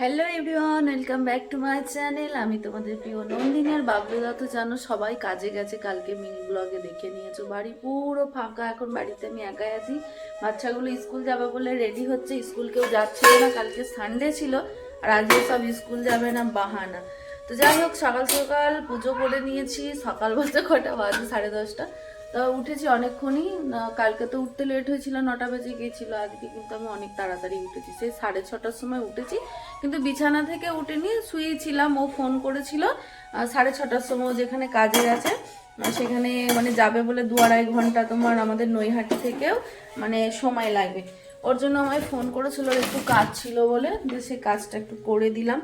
Hello everyone welcome back to my channel আমি তোমাদের প্রিয় নন্দিনী আর বাবলুদা তো জানো, সবাই কাজে গেছে। কালকে মিনি ব্লগে দেখে নিয়েছো। বাড়ি পুরো ফাঁকা, এখন বাড়িতে আমি একাই আছি। বাচ্চাগুলো স্কুল যাবে বলে রেডি হচ্ছে। স্কুল কেউ যাচ্ছিল না, কালকে সানডে ছিল। আর আজকে সব স্কুল যাবে না, বাহানা। তো যাই হোক, সকাল সকাল পুজো করে নিয়েছি। সকাল বলতে কটা বাজে? সাড়ে দশটা। তো উঠেছি অনেকক্ষণই। কালকে তো উঠতে লেট হয়েছিল, নটা বেজে গিয়েছিল, আজকে কিন্তু আমি অনেক তাড়াতাড়ি উঠেছি। সেই সাড়ে ছটার সময় উঠেছি, কিন্তু বিছানা থেকে উঠেনি, শুয়েছিলাম, ও ফোন করেছিল সাড়ে ছটার সময় যেখানে কাজে আছে সেখানে মানে যাবে বলে দু আড়াই ঘণ্টা তোমার আমাদের নৈহাটি থেকেও মানে সময় লাগবে। ওর জন্য আমায় ফোন করেছিল একটু কাজ ছিল বলে যে সেই কাজটা একটু করে দিলাম।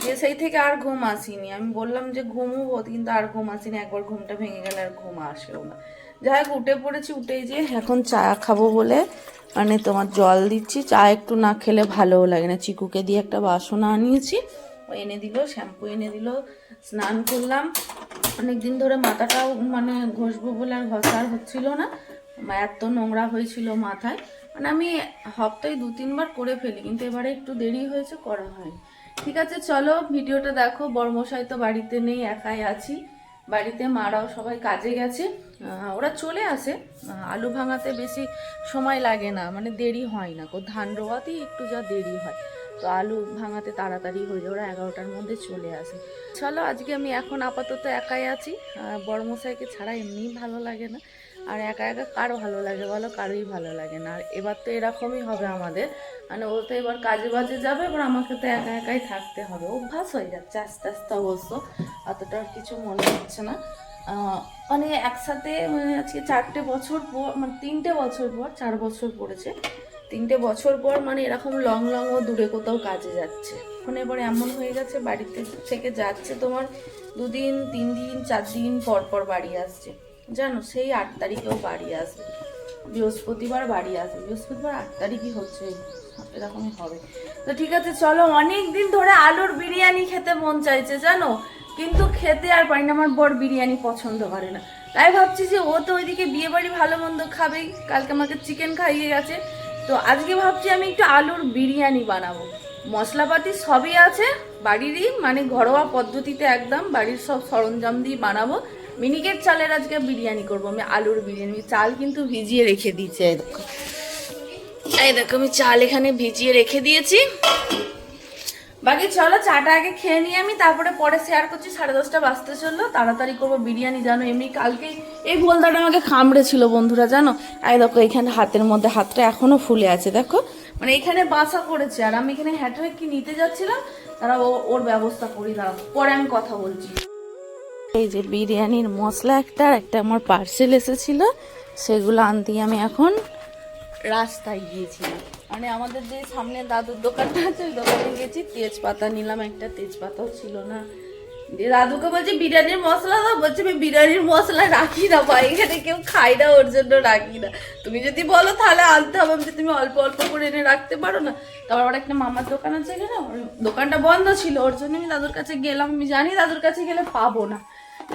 দিয়ে সেই থেকে আর ঘুম আসিনি। আমি বললাম যে, ঘুমবো, কিন্তু আর ঘুম আসিনি, একবার ঘুমটা ভেঙে গেলে আর ঘুম আসেও না। যাই হোক, উঠে পড়েছি উঠেই যে এখন চা খাব বলে। মানে তোমার জল দিচ্ছি, চা একটু না খেলে ভালোও লাগে না। চিকুকে দিয়ে একটা বাসন আনিয়েছি, ও এনে দিল, শ্যাম্পু এনে দিল, স্নান করলাম। অনেক দিন ধরে মাথাটাও মানে ঘষবো বলে আর ঘষা আর হচ্ছিল না। এত নোংরা হয়েছিল মাথায়। মানে আমি হপ্তায় দু তিনবার করে ফেলি, কিন্তু এবারে একটু দেরি হয়েছে, করা হয়নি। ঠিক আছে, চলো, ভিডিওটা দেখো। বর্মশাই তো বাড়িতে নেই, একাই আছি। বাড়িতে মারাও সবাই কাজে গেছে। ওরা চলে আসে। আলু ভাঙাতে বেশি সময় লাগে না মানে দেরি হয় না। কো ধান রোয়াতেই একটু যা দেরি হয়। তো আলু ভাঙাতে তাড়াতাড়ি হয়ে যায়, ওরা এগারোটার মধ্যে চলে আসে। চলো আজকে আমি এখন আপাতত একাই আছি। বড়মশাইকে ছাড়া এমনিই ভালো লাগে না। আর একা একা কার ভালো লাগে বলো কারোই ভালো লাগে না। আর এবার তো এরকমই হবে আমাদের। মানে ও তো এবার কাজে বাজে যাবে, এবার আমাকে তো একা একাই থাকতে হবে। অভ্যাস হয়ে যাচ্ছে আস্তে আস্তে অবশ্য, অতটা কিছু মনে হচ্ছে না। মানে একসাথে মানে আজকে চারটে বছর পর মানে তিনটে বছর পর, চার বছর পড়েছে। তিনটে বছর পর মানে এরকম লং লং ও দূরে কোথাও কাজে যাচ্ছে। এখন এবার এমন হয়ে গেছে, বাড়িতে থেকে যাচ্ছে তোমার দুদিন, তিন দিন, চার দিন পর পর বাড়ি আসছে। জানো, সেই আট তারিখেও বাড়ি আসবে। বৃহস্পতিবার বাড়ি আসবে। বৃহস্পতিবার আট তারিখই হচ্ছে। এরকমই হবে। তো ঠিক আছে, চলো অনেক দিন ধরে আলুর বিরিয়ানি খেতে মন চাইছে, জানো? কিন্তু খেতে আর পারি না, আমার বর বিরিয়ানি পছন্দ করে না। তাই ভাবছি যে ও তো ওইদিকে বিয়ে বাড়ি ভালো মন্দ খাবেই। কালকে আমাকে চিকেন খাইয়ে গেছে। তো আজকে ভাবছি আমি একটু আলুর বিরিয়ানি বানাবো। মশলাপাতি সবই আছে বাড়িরই মানে ঘরোয়া পদ্ধতিতে একদম বাড়ির সব সরঞ্জাম দিয়ে বানাবো। মিনিকেট চালের আজকে বিরিয়ানি করব। আমি আলুর বিরিয়ানি। চাল কিন্তু ভিজিয়ে রেখে দিয়েছি, এই দেখো। এই দেখো, আমি চাল এখানে ভিজিয়ে রেখে দিয়েছি। বাকি চলো, চাটা আগে খেয়ে নিয়ে আমি, তারপরে পরে শেয়ার করছি। সাড়ে দশটা বাজতে চলল, তাড়াতাড়ি করব বিরিয়ানি, জানো, এমনি কালকে এই বোলদাটা আমাকে কামড়ে ছিল বন্ধুরা, জানো? এই দেখো, এখানে হাতের মধ্যে হাতটা এখনও ফুলে আছে, দেখো? মানে এখানে বাসা করেছে আর আমি এখানে হ্যাট কি নিতে যাচ্ছিলাম, তারা ওর ব্যবস্থা করি দাঁড়াও পরে আমি কথা বলছি। এই যে বিরিয়ানির মশলা একটা একটা আমার পার্সেল এসেছিল, সেগুলো আনতে আমি এখন রাস্তায় গিয়েছিলাম। মানে আমাদের যে সামনে দাদুর দোকানটা আছে, ওই দোকানে গেছি, তেজপাতা নিলাম, একটা তেজপাতাও ছিল না। দাদুকে বলছি, বিরিয়ানির মশলা দাও? বলছে, আমি বিরিয়ানির মশলা রাখি না বা এখানে কেউ খাই না, ওর জন্য রাখি না। তুমি যদি বলো, তাহলে আনতে হবে। যে তুমি অল্প অল্প করে এনে রাখতে পারো না? তারপর আবার একটা মামার দোকান আছে, এখানে দোকানটা বন্ধ ছিল, ওর জন্য আমি দাদুর কাছে গেলাম। আমি জানি দাদুর কাছে গেলে পাবো না।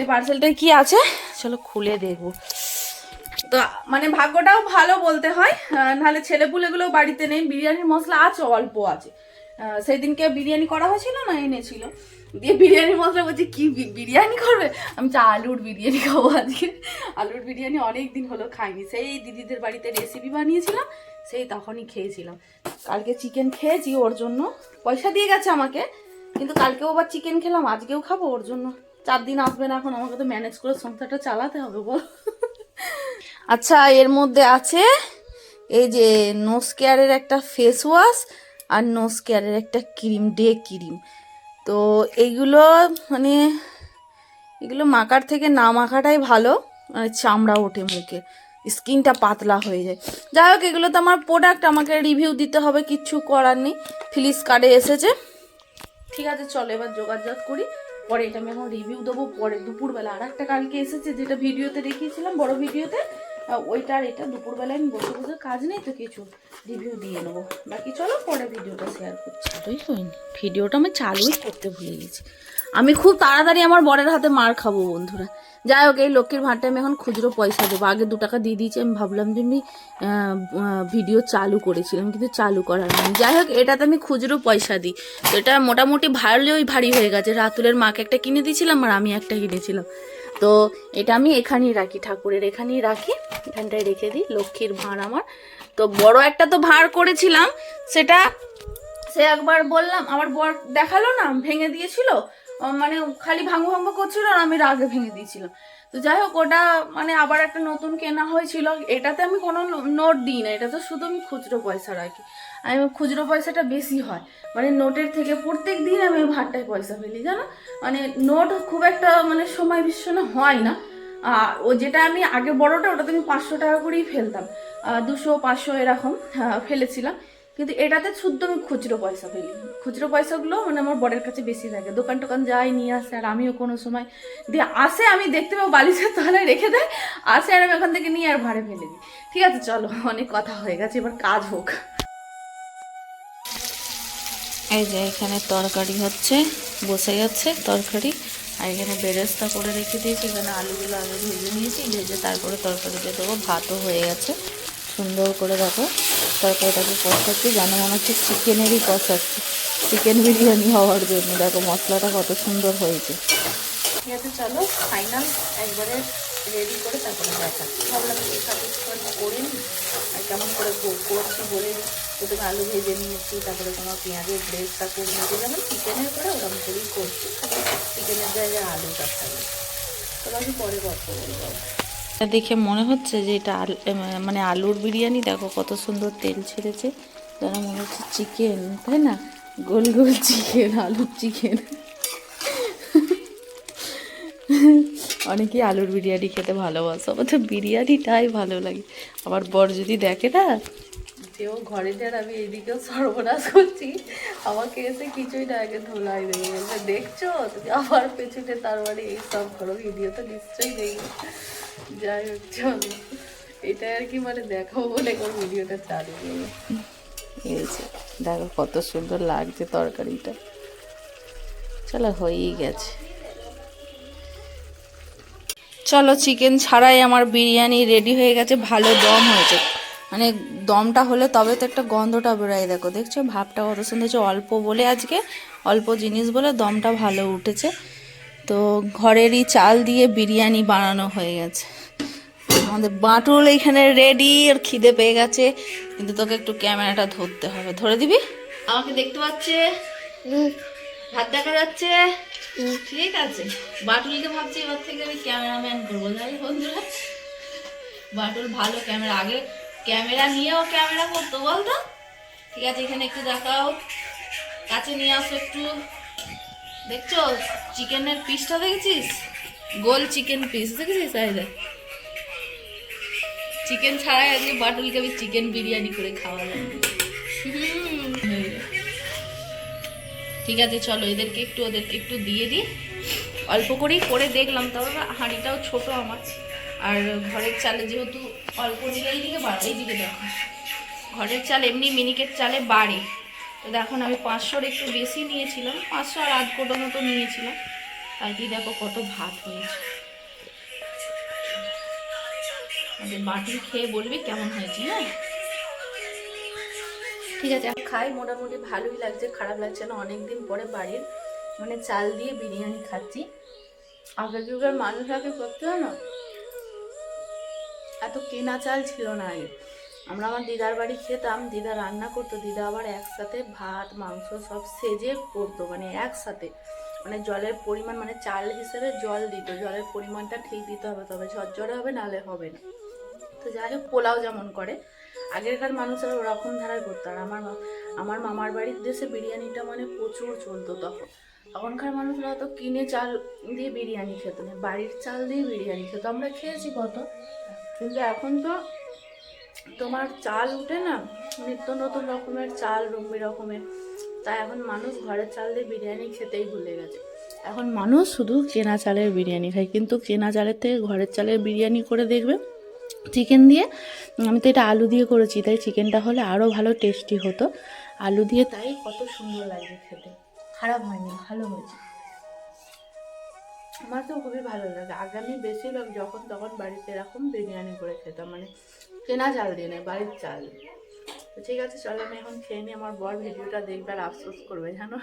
এই পার্সেলটায় কি আছে? চলো খুলে দেখব। তো মানে ভাগ্যটাও ভালো বলতে হয়। নাহলে ছেলেপুলেগুলো বাড়িতে নেই। বিরিয়ানির মশলা আছে, অল্প আছে। সেই দিনকে বিরিয়ানি করা হয়েছিল না এনেছিল? দিয়ে বিরিয়ানির মশলা বলছি, কি বিরিয়ানি করবে? আমি চা আলুর বিরিয়ানি খাব আজকে। আলুর বিরিয়ানি অনেক দিন হলো খাইনি। সেই দিদিদের বাড়িতে রেসিপি বানিয়েছিলাম, সেই তখনই খেয়েছিলাম। কালকে চিকেন খেয়েছি, ওর জন্য। পয়সা দিয়ে গেছে আমাকে, কিন্তু কালকেও আবার চিকেন খেলাম, আজকেও খাব ওর জন্য। চার দিন আসবে না এখন, আমাকে তো ম্যানেজ করে সংসারটা চালাতে হবে, বল। আচ্ছা এর মধ্যে আছে এই যে নোস কেয়ারের একটা ফেস ওয়াশ আর নোস কেয়ারের একটা ক্রিম ডে ক্রিম তো এইগুলো মানে এগুলো মাখার থেকে না মাখাটাই ভালো মানে চামড়া ওঠে মুখে স্কিনটা পাতলা হয়ে যায়। যাই হোক, এগুলো তো আমার প্রোডাক্ট আমাকে রিভিউ দিতে হবে কিচ্ছু করার নেই। ফ্লিপকার্টে এসেছে। ঠিক আছে, চলো এবার যোগাযোগ করি। পরে এটা আমি এখন রিভিউ দেবো পরে দুপুরবেলা আর একটা কালকে এসেছে, যেটা ভিডিওতে দেখিয়েছিলাম, বড় ভিডিওতে। ওইটা আর এটা দুপুরবেলায় আমি বসে বসে কাজ নেই তো কিছু রিভিউ দিয়ে নেব। বাকি চলো পরে ভিডিওটা শেয়ার করছি। চালুই হয়নি। ভিডিওটা আমি চালুই করতে ভুলে গেছি। আমি খুব তাড়াতাড়ি আমার বরের হাতে মার খাব বন্ধুরা। যাই হোক, এই লক্ষ্মীর ভাঁটে আমি এখন খুচরো পয়সা দেবো। আগে দু টাকা দিয়ে দিয়েছি, আমি ভাবলাম যে আমি ভিডিও চালু করেছিলাম, কিন্তু চালু করার নেই। যাই হোক, এটাতে আমি খুচরো পয়সা দিই। তো এটা মোটামুটি ভারলেই ভারী হয়ে গেছে। রাতুলের মাকে একটা কিনে দিয়েছিলাম আর আমি একটা কিনেছিলাম। তো এটা আমি এখানেই রাখি, ঠাকুরের এখানেই রাখি। এখানটায় রেখে দিই, লক্ষ্মীর ভাঁড় আমার। তো বড় একটা তো ভাঁড় করেছিলাম, সেটা সে একবার বললাম, আমার বর দেখাল না, ভেঙে দিয়েছিল মানে খালি ভাঙু ভাঙু করছিল আর আমি রাগে ভেঙে দিয়েছিলাম। তো যাই হোক, ওটা মানে আবার একটা নতুন কেনা হয়েছিল, এটাতে আমি কোনো নোট দিই না এটা তো শুধু আমি খুচরো পয়সা রাখি। আমি খুচরো পয়সাটা বেশি হয়। মানে নোটের থেকে প্রত্যেক দিন আমি ওই ভাড়টায় পয়সা ফেলি জানো? মানে নোট খুব একটা মানে সময় ভীষণ হয় না। আর ও যেটা আমি আগে বড়টা ওটাতে আমি পাঁচশো টাকা করেই ফেলতাম। দুশো পাঁচশো এরকম আহ, ফেলেছিলাম। কিন্তু এটাতে শুদ্ধ আমি খুচরো পয়সা ফেলি। খুচরো পয়সাগুলো মানে আমার বরের কাছে বেশি থাকে। দোকান টোকান যাই নিয়ে আসে আর আমিও কোনো সময় দিয়ে আসে আমি দেখতে পাবো বালিশের তলায় রেখে দেয় আসে আর আমি ওখান থেকে নিয়ে আর ভাড়ে ফেলে দিই। ঠিক আছে চলো অনেক কথা হয়ে গেছে এবার কাজ হোক। এই যে এখানে তরকারি হচ্ছে, বসে যাচ্ছে তরকারি। আর এখানে বেরেস্তা করে রেখে দিয়েছি, এখানে আলুগুলো আগে ভেজে নিয়েছি, ভেজে তারপরে তরকারিতে দেবো, ভাতও হয়ে গেছে। সুন্দর করে দেখো তরকারিটাকে কষাচ্ছি যেন মনে হচ্ছে চিকেনেরই কষাচ্ছি চিকেন বিরিয়ানি হওয়ার জন্য। দেখো মশলাটা কত সুন্দর হয়েছে। ঠিক আছে, চলো ফাইনাল, একবারে রেডি করে তারপরে দেখাচ্ছি। ভাবলাম সাথে করে আর কেমন করে করছি। প্রথমে আলু ভেজে নিয়েছি, তারপরে তোমার পেঁয়াজের ব্রেসটা করে নিয়েছি যেমন চিকেনের করে ওরকম করেই করছি চিকেনের জায়গায় আলুটা খাই তোমাকে পরে গল্প বলব দেখে মনে হচ্ছে যে এটা আল- মানে আলুর বিরিয়ানি, দেখো কত সুন্দর তেল ছেড়েছে। যেন মনে হচ্ছে চিকেন তাই না? গোল গোল চিকেন আলুর চিকেন অনেকেই আলুর বিরিয়ানি খেতে ভালোবাসে আমার তো বিরিয়ানিটাই ভালো লাগে। আমার বর যদি দেখে না যেও ঘরে যার আমি এদিকেও সর্বনাশ করছি, আমাকে এসে কিছুই না, আগে ধোলাই দেবে বলবে দেখছ? আবার পেছনে, তার মানে এই সব করো ভিডিও তো নিশ্চয়ই দেখবে। যাই হোক, চলো। এটা আর কি মানে দেখাবো বলে কোন ভিডিওটা চালু এই দেখো কত সুন্দর লাগছে তরকারিটা। চলো, হয়েই গেছে। চলো চিকেন ছাড়াই আমার বিরিয়ানি রেডি হয়ে গেছে, ভালো দম হয়েছে। মানে দমটা হলে তবে তো একটা গন্ধটা বেরোয়। দেখো দেখছ? ভাবটা কত সুন্দর হচ্ছে অল্প বলে আজকে অল্প জিনিস বলে দমটা ভালো উঠেছে। তো ঘরেরই চাল দিয়ে বিরিয়ানি বানানো হয়ে গেছে। আমাদের বাটুল এখানে রেডি আর খিদে পেয়ে গেছে। কিন্তু তোকে একটু ক্যামেরাটা ধরতে হবে। ধরে দিবি? আমাকে দেখতে পাচ্ছে? হাত দেখা যাচ্ছে? ঠিক আছে। বাটুলকে ভাবছি এবার থেকে আমি ক্যামেরাম্যান করব। জানি বন্ধুরা। বাটুল ভালো ক্যামেরা। আগে ক্যামেরা নিয়েও ক্যামেরা করতো, বলতো? ঠিক আছে, এখানে একটু দেখাও। কাছে নিয়ে আসো একটু। দেখছ? চিকেনের পিসটা দেখেছিস? গোল চিকেন পিস দেখেছিস? এই চিকেন ছাড়াই আজকে বাটুলকে আমি চিকেন বিরিয়ানি করে খাওয়ালাম। ঠিক আছে, চলো, এদেরকে একটু, ওদেরকে একটু দিয়ে দিই। অল্প করেই করে দেখলাম তবে হাঁড়িটাও ছোট আমার। আর ঘরের চালে যেহেতু অল্প দেখো। ঘরের চাল এমনি মিনিকেট চালে বাড়ে। তো দেখুন আমি পাঁচশোর একটু বেশি নিয়েছিলাম, পাঁচশো আর আধ কোটো মতো নিয়েছিলাম। তাই দেখো, কত ভাত হয়েছে। বাটি খেয়ে বলবি কেমন হয়েছে হ্যাঁ ঠিক আছে খাই, মোটামুটি ভালোই লাগছে, খারাপ লাগছে না, অনেকদিন পরে বাড়ির মানে চাল দিয়ে বিরিয়ানি খাচ্ছি। আগের যুগের মানুষ আগে করতে না এত কেনা চাল ছিল না আগে। আমরা আমার দিদার বাড়ি খেতাম, দিদা রান্না করতো, দিদা আবার একসাথে ভাত, মাংস সব সেজে করতো মানে একসাথে। মানে জলের পরিমাণ মানে চাল হিসেবে জল দিত, জলের পরিমাণটা ঠিক দিতে হবে, তবে ঝরঝরে হবে নাহলে হবে না। তো যাই হোক, পোলাও যেমন করে। আগেরকার মানুষেরা ওরকম ধারায় করতো, আর আমার আমার মামার বাড়ির দেশে বিরিয়ানিটা মানে প্রচুর চলতো তখন। তখনকার মানুষরা তো কিনে চাল দিয়ে বিরিয়ানি খেত না বাড়ির চাল দিয়ে বিরিয়ানি খেত। আমরা খেয়েছি কত? কিন্তু এখন তো তোমার চাল উঠে না, নিত্য নতুন রকমের চাল রকমের রকমের। তাই এখন মানুষ ঘরের চাল দিয়ে বিরিয়ানি খেতেই ভুলে গেছে। এখন মানুষ শুধু কেনা চালের বিরিয়ানি খায়, কিন্তু কেনা চালের থেকে ঘরের চালের বিরিয়ানি করে দেখবে চিকেন দিয়ে। আমি তো এটা আলু দিয়ে করেছি, তাই চিকেনটা হলে আরও ভালো টেস্টি হতো। আলু দিয়ে তাই কত সুন্দর লাগে খেতে। খারাপ হয়নি, ভালো হয়েছে। আমার তো খুবই ভালো লাগে। আগে আমি বেশিরভাগ যখন তখন বাড়িতে এরকম বিরিয়ানি করে খেতাম মানে কেনা চাল দিয়ে নেই, বাড়ির চাল। তো ঠিক আছে, চলো আমি এখন খেয়ে নিই, আমার বর ভিডিওটা দেখবে আর আফসোস করবে, জানো?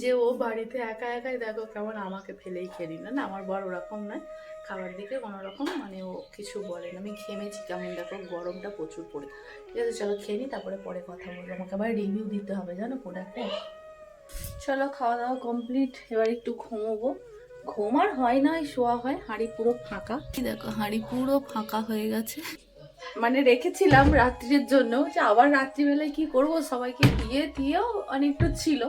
যে ও বাড়িতে একা একাই দেখো কেমন আমাকে ফেলেই খেয়ে নিল। না, আমার বর ওরকম নয় খাবার দিকে কোনো রকম মানে ও কিছু বলে না। আমি ঘেমেছি কেমন, দেখো গরমটা প্রচুর পড়ে। ঠিক আছে, চলো খেয়ে নিই, তারপরে পরে কথা বলব। আমাকে আবার রিভিউ দিতে হবে, জানো প্রোডাক্টে চলো খাওয়া দাওয়া কমপ্লিট এবার একটু ঘুমোবো। ঘুম আর হয় না শোয়া হয়, হাঁড়ি পুরো ফাঁকা। দেখো, হাঁড়ি পুরো ফাঁকা হয়ে গেছে। মানে রেখেছিলাম রাত্রির জন্য যে আবার রাত্রিবেলায় কি করব, সবাইকে দিয়ে দিয়েও অনেকটু ছিল।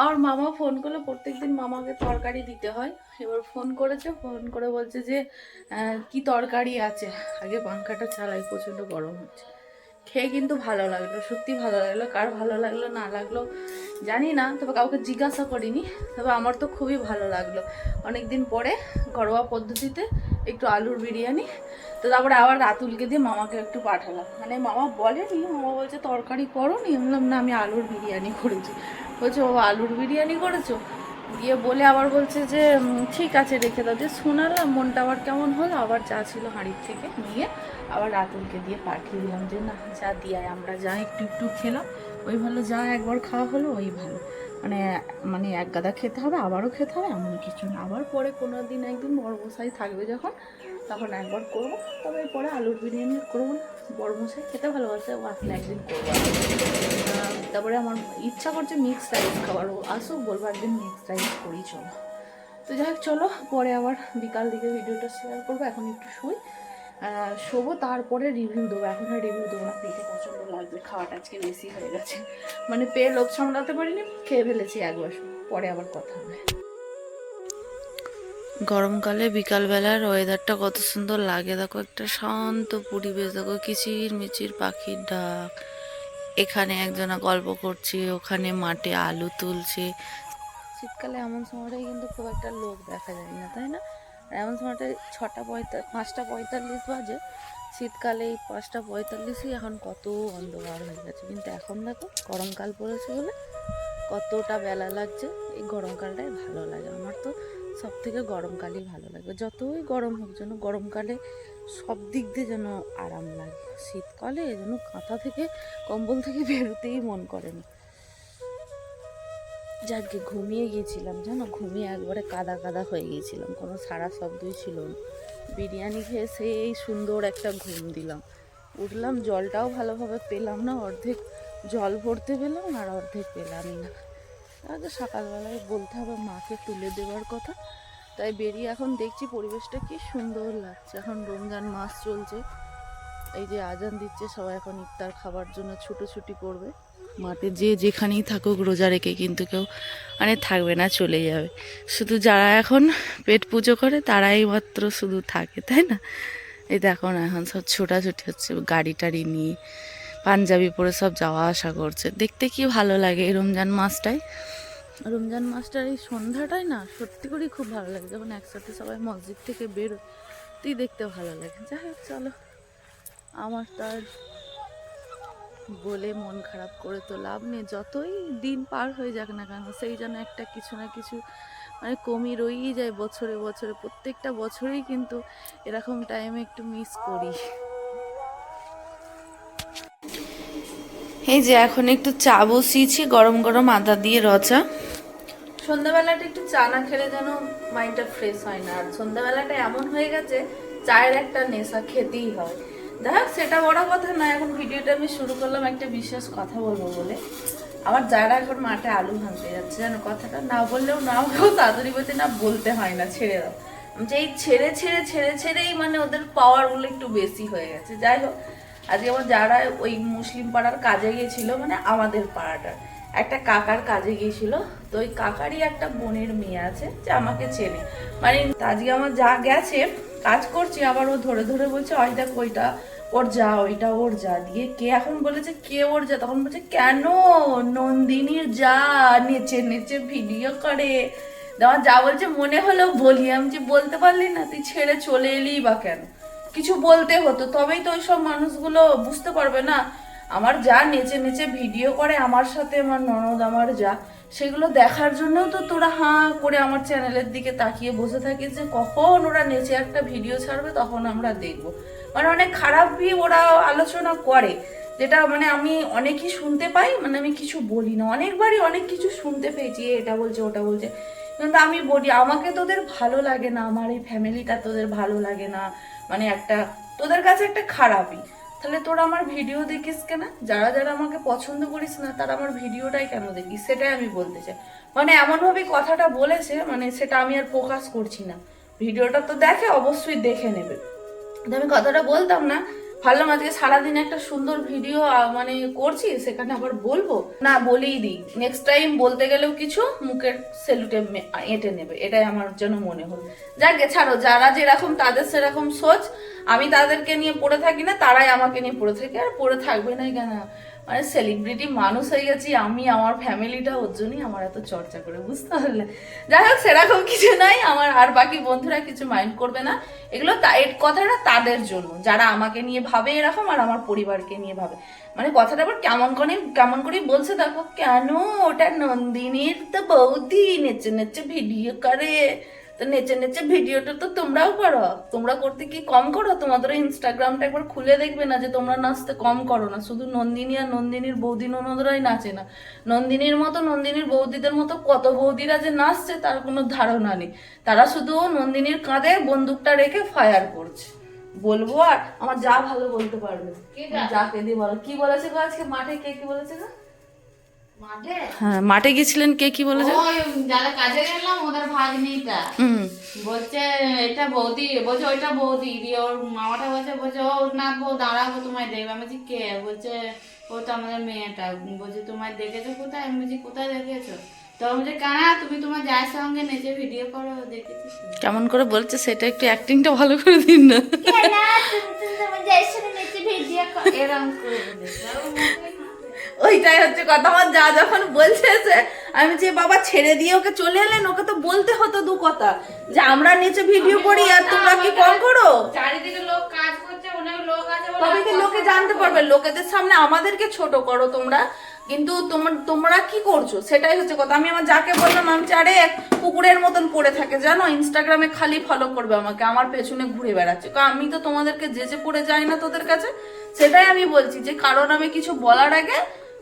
আমার মামা ফোন করল, প্রত্যেকদিন মামাকে তরকারি দিতে হয়। এবার ফোন করেছে ফোন করে বলছে যে কি তরকারি আছে? আগে পাঙ্খাটা চালাই, প্রচণ্ড গরম হচ্ছে। খেয়ে কিন্তু ভালো লাগল, সত্যি ভালো লাগল। কার ভালো লাগল, না লাগল, জানি না, তবে কাউকে জিজ্ঞাসা করিনি। তবে আমার তো খুবই ভালো লাগল। অনেক দিন পরে ঘরোয়া পদ্ধতিতে একটু আলুর বিরিয়ানি, তো তারপরে আবার রাতুলকে দিয়ে মামাকে একটু পাঠালাম। মানে মামা বলেনি, মামা বলছে, তরকারি করো নি বললাম, না, আমি আলুর বিরিয়ানি করেছি। বলছে, ও আলুর বিরিয়ানি করেছ? দিয়ে বলে আবার বলছে যে ঠিক আছে, রেখে দাও। যে শোনালাম, মনটা আবার কেমন হলো? আবার যা ছিল হাঁড়ির থেকে নিয়ে আবার রাতুলকে দিয়ে পাঠিয়ে দিলাম যে, না, যা দিয়ে আমরা যা একটু একটু খেলাম। ওই ভালো, যা একবার খাওয়া হলো, ওই ভালো। মানে মানে এক গাদা খেতে হবে, আবারও খেতে হবে, এমন কিছু না। আবার পরে কোনো দিন একদিন বড় মশাই থাকবে যখন, তখন একবার করব। তবে পরে আলুর বিরিয়ানি করব না। বড় মশাই খেতে ভালোবাসে, ও আসলে একদিন করব। তারপরে আমার ইচ্ছা করছে মিক্স রাইস খাবার, ও আসুক বলব একদিন মিক্স রাইস করি, চলো। তো যাই হোক, চলো, পরে আবার বিকাল দিকে ভিডিওটা শেয়ার করব, এখন একটু শুই। শোবো, তারপরে রিভিউ দেবো। এখন আর রিভিউ দেবো না, পেটে প্রচণ্ড লাগবে, খাওয়াটা আজকে বেশি হয়ে গেছে। মানে পেয়ে লোভ সামলাতে পারিনি, খেয়ে ফেলেছি একবার, পরে আবার কথা হবে। গরমকালে বিকালবেলার ওয়েদারটা কত সুন্দর লাগে। দেখো একটা শান্ত পরিবেশ, দেখো কিচির মিচির পাখির ডাক। এখানে একজনা গল্প করছে, ওখানে মাঠে আলু তুলছে। শীতকালে এমন সময়টাই কিন্তু খুব একটা লোক দেখা যায় না, তাই না? এমন সময়টায় ছটা পঁয়তাল্লিশ পাঁচটা পঁয়তাল্লিশ বাজে। শীতকালে এই পাঁচটা পঁয়তাল্লিশই এখন কত অন্ধকার হয়ে গেছে। কিন্তু এখন দেখো গরমকাল পড়েছে বলে কতটা বেলা লাগছে। এই গরমকালটাই ভালো লাগে। আমার তো সব থেকে গরমকালই ভালো লাগে। যতই গরম হোক যেন গরমকালে সব দিক দিয়ে যেন আরাম লাগে। শীতকালে যেন কাঁথা থেকে কম্বল থেকে বেরোতেই মন করে না। যাকে ঘুমিয়ে গিয়েছিলাম, জানো? ঘুমিয়ে একবারে কাদা কাদা হয়ে গিয়েছিলাম। কোনো সারা শব্দই ছিল না। বিরিয়ানি খেয়ে সেই সুন্দর একটা ঘুম দিলাম। উঠলাম, জলটাও ভালোভাবে পেলাম না, অর্ধেক জল ভরতে পেলাম আর অর্ধেক পেলামই না। আগে সকালবেলায় বলতে হবে মাকে তুলে দেওয়ার কথা। তাই বেরিয়ে এখন দেখছি পরিবেশটা কি সুন্দর লাগছে। এখন রমজান মাস চলছে। এই যে আজান দিচ্ছে, সবাই এখন ইফতার খাবার জন্য ছুটোছুটি করবে। মাঠে যে যেখানেই থাকুক রোজা রেখে কিন্তু কেউ মানে থাকবে না চলে যাবে। শুধু যারা এখন পেট পুজো করে, তারাই মাত্র শুধু থাকে, তাই না? এই দেখো না, এখন সব ছোটাছুটি হচ্ছে। গাড়ি টাড়ি নিয়ে, পাঞ্জাবি পরে সব যাওয়া আসা করছে। দেখতে কি ভালো লাগে এই রমজান মাসটায়। রমজান মাসটার এই সন্ধ্যাটাই না, সত্যি করেই খুব ভালো লাগে। যখন একসাথে সবাই মসজিদ থেকে বেরোয় তুই দেখতে ভালো লাগে। যাই হোক, চলো। আমার তো আর বলে মন খারাপ করে তো লাভ নেই। যতই দিন পার হয়ে যাক না কেন, সেই যেন একটা কিছু না কিছু মানে কমই রয়েই যায় বছরে বছরে। প্রত্যেকটা বছরেই কিন্তু এরকম টাইমে একটু মিস করি। এই যে এখন একটু চা বসিয়েছি, গরম গরম আদা দিয়ে রচা। সন্ধ্যাবেলাটা একটু চা না খেলে যেন মাইন্ডটা ফ্রেশ হয় না। আর সন্ধ্যাবেলাটা এমন হয়ে গেছে, চায়ের একটা নেশা খেতেই হয়। দেখ সেটা বড় কথা না এখন ভিডিওটা আমি শুরু করলাম একটা বিশেষ কথা বলব বলে। আবার যারা এখন মাঠে আলু ভাঙতে যাচ্ছে জানো কথাটা না বললেও না বলেও তাড়াতাড়ি বলতে না বলতে হয় না, ছেড়ে দাও। যে এই ছেড়ে ছেড়ে ছেড়ে ছেড়েই মানে ওদের পাওয়ারগুলো একটু বেশি হয়ে গেছে। যাই হোক, আজকে আমার যারা ওই মুসলিম পাড়ার কাজে গিয়েছিল মানে আমাদের পাড়াটার, একটা কাকার কাজে গিয়েছিল তো ওই কাকারই একটা বোনের মেয়ে আছে যে আমাকে চেনে। মানে আজকে আমার যা গেছে, কাজ করছি, আবার ও ধরে ধরে বলছে ওই দেখ ওইটা, ওর যা, ওইটা ওর যা। দিয়ে কে এখন বলেছে, কে ওর যা? তখন বলছে, কেন? নন্দিনীর যা, নেচে নেচে ভিডিও করে। আমার যা বলছে মনে হলো বলি, আমি যে বলতে পারলি না, তুই ছেড়ে চলে এলি বা কেন? কিছু বলতে হতো, তবেই তো ওইসব মানুষগুলো বুঝতে পারবে না। আমার যা নেচে নেচে ভিডিও করে, আমার সাথে আমার ননদ, আমার যা। সেগুলো দেখার জন্যও তো তোরা হাঁ করে আমার চ্যানেলের দিকে তাকিয়ে বসে থাকিস যে কখন ওরা নেচে একটা ভিডিও ছাড়বে তখন আমরা দেখব। মানে অনেক খারাপই ওরা আলোচনা করে, যেটা মানে আমি অনেকই শুনতে পাই মানে আমি কিছু বলি না। অনেকবারই অনেক কিছু শুনতে পেয়েছি এটা বলছে, ওটা বলছে। কিন্তু আমি বলি, আমাকে তোদের ভালো লাগে না, আমার এই ফ্যামিলিটা তোদের ভালো লাগে না মানে একটা তোদের কাছে একটা খারাপই। তাহলে তোরা আমার ভিডিও দেখিস কেন? যারা যারা আমাকে পছন্দ করিস না, তারা আমার ভিডিওটাই কেন দেখিস? সেটাই আমি বলতে চাই। মানে এমনভাবেই কথাটা বলেছে মানে সেটা আমি আর প্রকাশ করছি না। ভিডিওটা তো দেখে অবশ্যই দেখে নেবে। আমি কথাটা বলতাম না ভাবলাম আজকে সারাদিন একটা সুন্দর ভিডিও মানে করছি, সেখানে আবার বলব। না, বলেই দিই। নেক্সট টাইম বলতে গেলেও কিছু, মুখের সেলুটে এঁটে নেবে। এটাই আমার যেন মনে হল। যাকে ছাড়ো, যারা যেরকম তাদের সেরকম সোচ, আমি তাদেরকে নিয়ে পড়ে থাকি না, তারাই আমাকে নিয়ে পড়ে থাকে, আর পড়ে থাকবে না কেন? মানে সেলিব্রিটি মানুষ হয়ে গেছি আমি, আমার ফ্যামিলিটা ওর জন্যই আমার এত চর্চা করে, বুঝতে পারলে? যাই হোক, সেরকম কিছু নাই, আমার আর বাকি বন্ধুরা কিছু মাইন্ড করবে না। এগুলো কথাটা তাদের জন্য, যারা আমাকে নিয়ে ভাবে এরকম আর আমার পরিবারকে নিয়ে ভাবে। মানে কথাটা আবার কেমন করে কেমন করে বলছে দেখো, কেন ওটা নন্দিনীর তো বৌদি নেচে নেচে ভিডিও করে? তো নেচে নেচে ভিডিওটা তো তোমরাও করো। তোমরা করতে কি কম করো? তোমাদের ইনস্টাগ্রামটা একবার খুলে দেখবে না যে তোমরা নাচতে কম করো না। শুধু নন্দিনী আর নন্দিনীর বৌদি ননদরাই নাচে না। নন্দিনীর মতো নন্দিনীর বৌদিদের মতো কত বৌদিরা যে নাচছে তার কোনো ধারণা নেই। তারা শুধু নন্দিনীর কাঁধে বন্দুকটা রেখে ফায়ার করছে। বলব আর আমার যা ভালো বলতে পারবে। যাকে দিয়ে বলো। কি বলেছে গো আজকে? মাঠে কে কি বলেছে গো? মাঠে হ্যাঁ মাঠে গেছিলেন কে কি বলেছে? যারা কাজে গেলাম ওদের ভাগ্নিটা বলছে এটা বৌদি। বলছে ওইটা বৌদি। দিয়ে ওর মামাটা বলছে বলছে ও না বউ দাঁড়াবো তোমায় দেখবে। আমি বলছি কে? বলছে ও তো আমাদের মেয়েটা। বলছে তোমায় দেখেছ কোথায়? আমি বলছি কোথায় দেখেছ? তো আমি বলছি কানা তুমি তোমার যার সঙ্গে নেচে ভিডিও করো দেখেছি কেমন করে বলছে সেটা একটু অ্যাক্টিংটা ভালো করে দিন না। ওইটাই হচ্ছে কথা। আমার যা যখন বলছে যে আমি যে বাবা ছেড়ে দিয়ে ওকে চলে এলেন ওকে তো বলতে হতো দু কথা যে আমরা নিচে ভিডিও করি আর তোমরা কি কম করো? চারিদিকে লোক কাজ করছে অনেক লোক আছে তবে কি লোকে জানতে পারবে? লোকেদের সামনে আমাদেরকে ছোট করো তোমরা কিন্তু তোমার তোমরা কি করছ? সেটাই হচ্ছে কথা। আমি আমার যাকে বললাম আমি চারে কুকুরের মতন পড়ে থাকে জানো? ইনস্টাগ্রামে খালি ফলো করবে আমাকে আমার পেছনে ঘুরে বেড়াচ্ছে। কারণ আমি তো তোমাদেরকে যে যে পড়ে যাই না তোদের কাছে সেটাই আমি বলছি যে কারণ আমি কিছু বলার আগে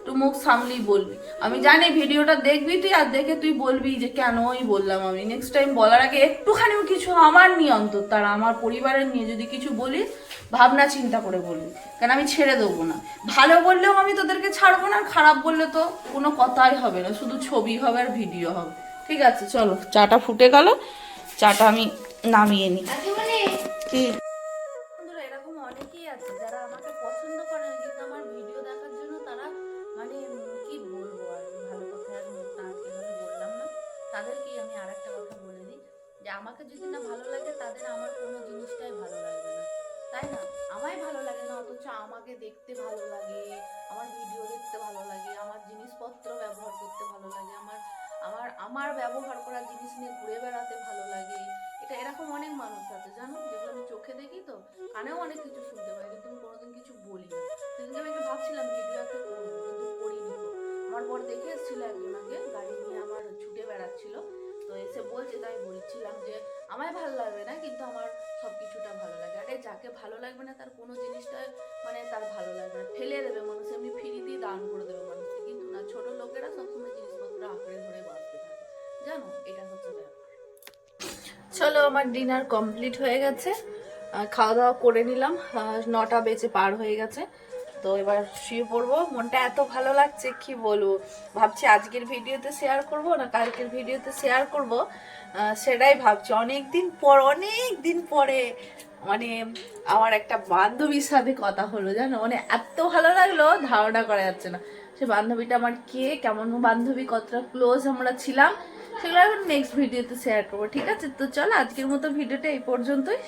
একটু মুখ সামলেই বলবি। আমি জানি ভিডিওটা দেখবি তুই আর দেখে তুই বলবি যে কেনই বললাম আমি। নেক্সট টাইম বলার আগে একটুখানিও কিছু আমার নিয়ে অন্তত তার আমার পরিবারের নিয়ে যদি কিছু বলিস ভাবনা চিন্তা করে বলবি। কারণ আমি ছেড়ে দেবো না। ভালো বললেও আমি তোদেরকে ছাড়বো না আর খারাপ বললে তো কোনো কথাই হবে না। শুধু ছবি হবে আর ভিডিও হবে। ঠিক আছে চলো। চাটা ফুটে গেল। চাটা আমি নামিয়ে নিই। কি? যদি না ভালো লাগে তাদের আমার কোনো জিনিসটাই ভালো লাগবে না। তাই না? আমায় ভালো লাগে না, অথচ আমাকে দেখতে ভালো লাগে, আমার ভিডিও দেখতে ভালো লাগে, আমার জিনিসপত্র ব্যবহার করতে ভালো লাগে, আমার আমার আমার ব্যবহার করা জিনিস নিয়ে ঘুরে বেড়াতে ভালো লাগে। এটা এরকম অনেক মানুষ আছে, জানো? যেগুলো আমি চোখে দেখি তো, কানেও অনেক কিছু শুনতে পাই, কিন্তু আমি কোনোদিন কিছু বলি না। সেদিনকে আমি একটা ভাবছিলাম ভিডিও একটা করব, কিন্তু করিনি। আমার বর দেখে এসেছিল একজনকে গাড়ি নিয়ে আমার ছুটে বেড়াচ্ছিল। তো এসে বলছে, তাই বলছিলাম যে, আমায় ভালো লাগবে না, কিন্তু আমার সব কিছুটা ভালো লাগে। আরে, যাকে ভালো লাগবে না, তার কোনো জিনিসটা মানে তার ভালো লাগবে না। ফেলে দেবে মানুষ এমনি ফ্রিতেই দান করে দেবে মানুষকে। কিন্তু না, ছোট লোকেরা সবসময় জিনিসপত্র আঁকড়ে ধরে বাঁচতে থাকে। জানো, এটা হচ্ছে চলো, আমার ডিনার কমপ্লিট হয়ে গেছে। খাওয়া দাওয়া করে নিলাম। নটা বেজে পার হয়ে গেছে। তো এবার শুয়ে পড়ব। মনটা এত ভালো লাগছে, কি বলব? ভাবছি আজকের ভিডিওতে শেয়ার করব না কালকের ভিডিওতে শেয়ার করব। সেটাই ভাবছি। অনেক দিন পর অনেক দিন পরে মানে আমার একটা বান্ধবীর সাথে কথা হলো, জানো? মানে এত ভালো লাগল, ধারণা করা যাচ্ছে না। সে বান্ধবীটা আমার কে, কেমন বান্ধবী, কতটা ক্লোজ আমরা ছিলাম, সেগুলো এখন নেক্সট ভিডিওতে শেয়ার করব, ঠিক আছে? তো চলো, আজকের মতো ভিডিওটা এই পর্যন্তই।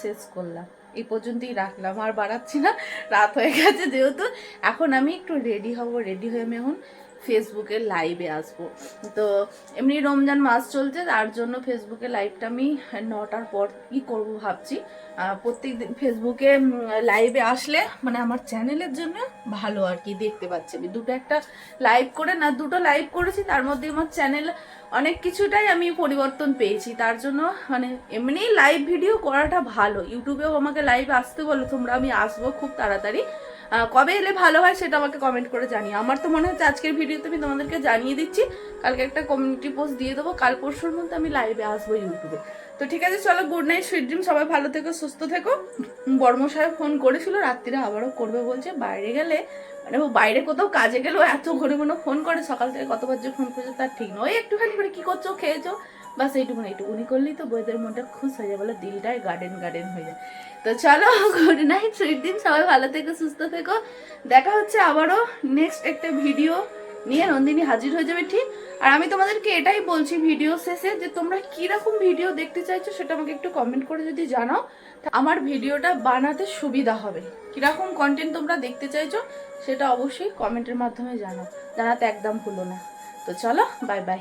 শেষ করলাম। এই পর্যন্তই রাখলাম, আর বাড়াচ্ছি না। রাত হয়ে গেছে যেহেতু। এখন আমি একটু রেডি হব রেডি হয়ে আমি এখন ফেসবুকে লাইভে আসব। তো এমনি রমজান মাস চলছে, তার জন্য ফেসবুকে লাইভটা আমি নটার পর কি করব ভাবছি। প্রত্যেক দিন ফেসবুকে লাইভে আসলে মানে আমার চ্যানেলের জন্য ভালো আর কি, দেখতে পাচ্ছি আমি। দুটো একটা লাইভ করে না, দুটো লাইভ করেছি, তার মধ্যে আমার চ্যানেল অনেক কিছুটাই আমি পরিবর্তন পেয়েছি। তার জন্য মানে এমনি লাইভ ভিডিও করাটা ভালো। ইউটিউবেও আমাকে লাইভ আসতে বলো, তোমরা আমি আসব খুব তাড়াতাড়ি। কবে এলে ভালো হয় সেটা আমাকে কমেন্ট করে জানিও। আমার তো মনে হচ্ছে আজকের ভিডিওতে আমি তোমাদেরকে জানিয়ে দিচ্ছি। কালকে একটা কমিউনিটি পোস্ট দিয়ে দেবো। কাল পরশুর মধ্যে আমি লাইভে আসব ইউটিউবে তো ঠিক আছে, চলো গুড নাইট সুইট ড্রিম সবাই ভালো থেকো, সুস্থ থেকো। বর্মশায় ফোন করেছিল, রাত্রিরে আবারও করবে বলছে, বাইরে গেলে? মানে ও বাইরে কোথাও কাজে গেলেও এত ঘরে মনে ফোন করে, সকাল থেকে কতবার যে ফোন করেছে তার ঠিক নয়। ওই একটুখানি করে, কি করছ, খেয়েছো? বাস এইটুকুনি এইটুকুনি করলেই তো বইদের মনটা খুশ হয়ে যায়, বলে দিলটাই গার্ডেন গার্ডেন হয়ে যায়। তো চলো গুড নাইট সুইট দিন সবাই ভালো থেকো, সুস্থ থেকো। দেখা হচ্ছে আবারও নেক্সট একটা ভিডিও নিয়ে। নন্দিনী হাজির হয়ে যাবে ঠিক। আর আমি তোমাদেরকে এটাই বলছি ভিডিও শেষে যে তোমরা কীরকম ভিডিও দেখতে চাইছো সেটা আমাকে একটু কমেন্ট করে যদি জানাও আমার ভিডিওটা বানাতে সুবিধা হবে। কীরকম কন্টেন্ট তোমরা দেখতে চাইছো সেটা অবশ্যই কমেন্টের মাধ্যমে জানাও। জানাতে একদম ভুলো না। তো চলো বাই বাই